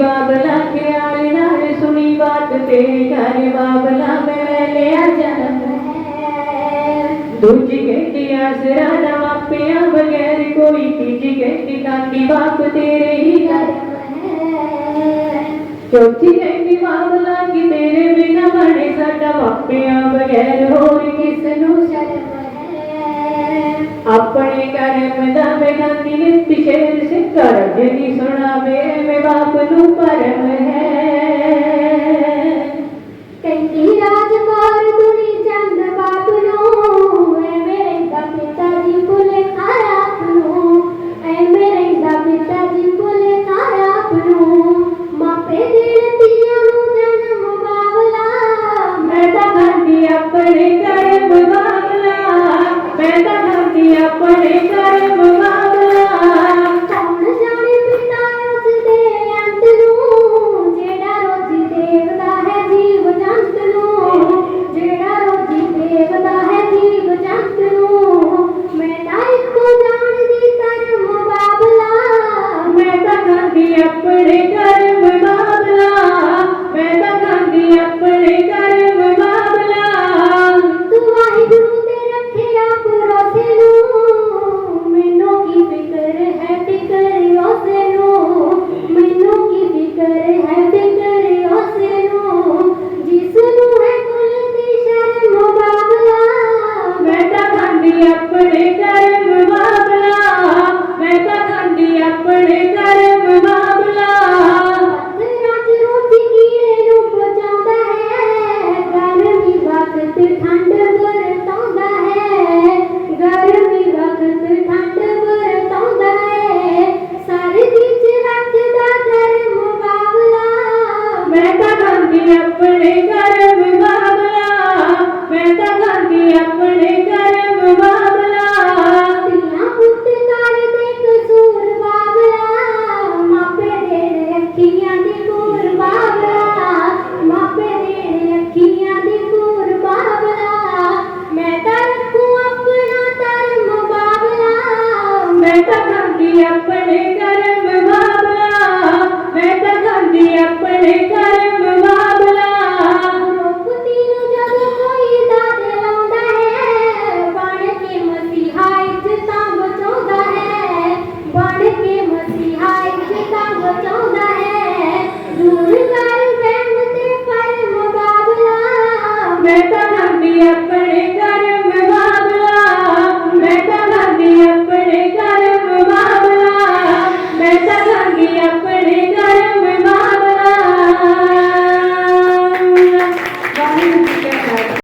बाबला के आलना रे सुनी बात तेरे घर बाबला में ले आ जाना दूजी कहती आसरा ना मापिया बगैर कोई तीजी कहती काकी बाप तेरे ही घर चौथी कहती बाबला की तेरे बिना बने साडा मापिया આપણે કર્મ ધામે ગાંધી વિશે શરણ્યની સુણાવે મેં બાપનું પરમ अपने कर्म बाबला मैं तो गांधी अपने कर्म